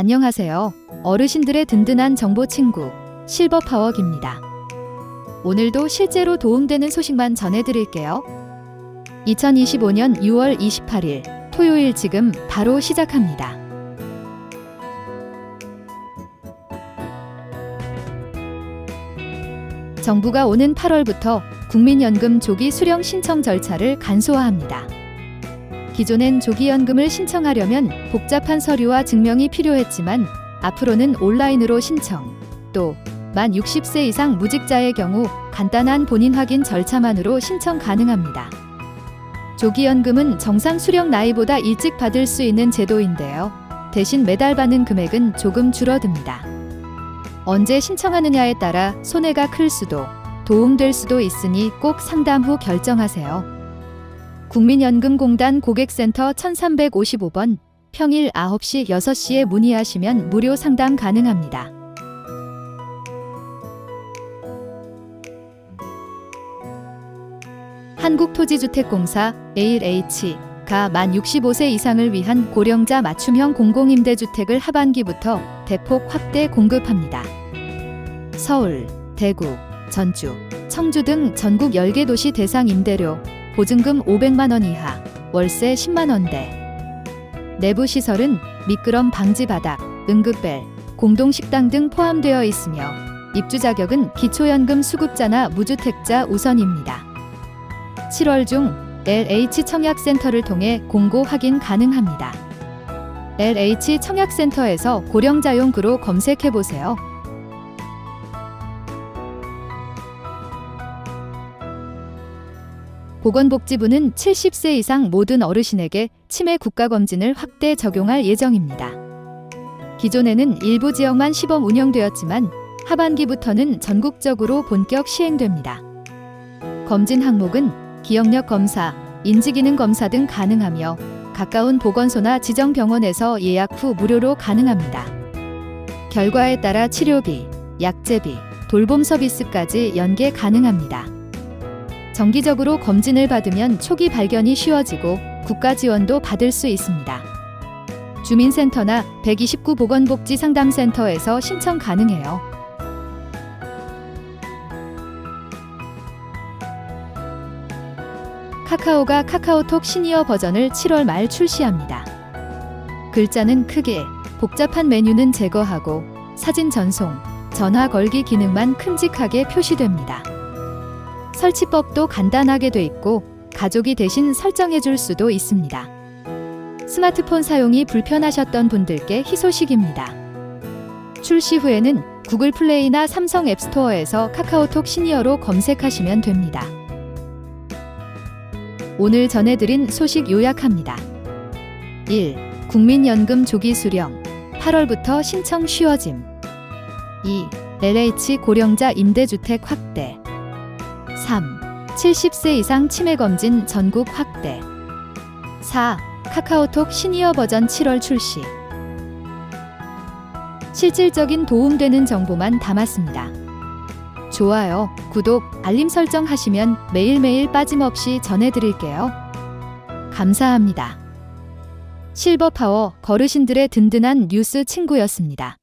안녕하세요. 어르신들의 든든한 정보 친구 실버 파워기입니다. 오늘도 실제로 도움되는 소식만 전해드릴게요. 2025년 6월 28일 토요일 지금 바로 시작합니다. 정부가 오는 8월부터 국민연금 조기 수령 신청 절차를 간소화합니다. 기존엔 조기연금을 신청하려면 복잡한 서류와 증명이 필요했지만 앞으로는 온라인으로 신청, 또 만 60세 이상 무직자의 경우 간단한 본인 확인 절차만으로 신청 가능합니다. 조기연금은 정상 수령 나이보다 일찍 받을 수 있는 제도인데요. 대신 매달 받는 금액은 조금 줄어듭니다. 언제 신청하느냐에 따라 손해가 클 수도 도움될 수도 있으니 꼭 상담 후 결정하세요. 국민연금공단 고객센터 1355번 평일 9시 6시에 문의하시면 무료 상담 가능합니다. 한국토지주택공사 ALH가 만 65세 이상을 위한 고령자 맞춤형 공공임대주택을 하반기부터 대폭 확대 공급합니다. 서울, 대구, 전주, 청주 등 전국 10개 도시 대상 임대료 보증금 500만 원 이하, 월세 10만 원대. 내부 시설은 미끄럼 방지 바닥, 응급벨, 공동 식당 등 포함되어 있으며 입주 자격은 기초연금 수급자나 무주택자 우선입니다. 7월 중 LH 청약센터를 통해 공고 확인 가능합니다. LH 청약센터에서 고령자용 그로 검색해 보세요. 보건복지부는 70세 이상 모든 어르신에게 치매 국가검진을 확대 적용할 예정입니다. 기존에는 일부 지역만 시범 운영되었지만 하반기부터는 전국적으로 본격 시행됩니다. 검진 항목은 기억력 검사, 인지기능 검사 등 가능하며 가까운 보건소나 지정 병원에서 예약 후 무료로 가능합니다. 결과에 따라 치료비, 약제비, 돌봄 서비스까지 연계 가능합니다. 정기적으로 검진을 받으면 초기 발견이 쉬워지고 국가 지원도 받을 수 있습니다. 주민센터나 129 보건복지 상담센터에서 신청 가능해요. 카카오가 카카오톡 시니어 버전을 7월 말 출시합니다. 글자는 크게, 복잡한 메뉴는 제거하고 사진 전송, 전화 걸기 기능만 큼직하게 표시됩니다. 설치법도 간단하게 돼 있고 가족이 대신 설정해 줄 수도 있습니다. 스마트폰 사용이 불편하셨던 분들께 희소식입니다. 출시 후에는 구글 플레이나 삼성 앱스토어에서 카카오톡 시니어로 검색하시면 됩니다. 오늘 전해드린 소식 요약합니다. 1. 국민연금 조기 수령 8월부터 신청 쉬워짐 2. LH 고령자 임대주택 확대 3. 70세 이상 치매 검진 전국 확대 4. 카카오톡 시니어 버전 7월 출시 실질적인 도움되는 정보만 담았습니다. 좋아요, 구독, 알림 설정 하시면 매일매일 빠짐없이 전해드릴게요. 감사합니다. 실버 파워 거르신들의 든든한 뉴스 친구였습니다.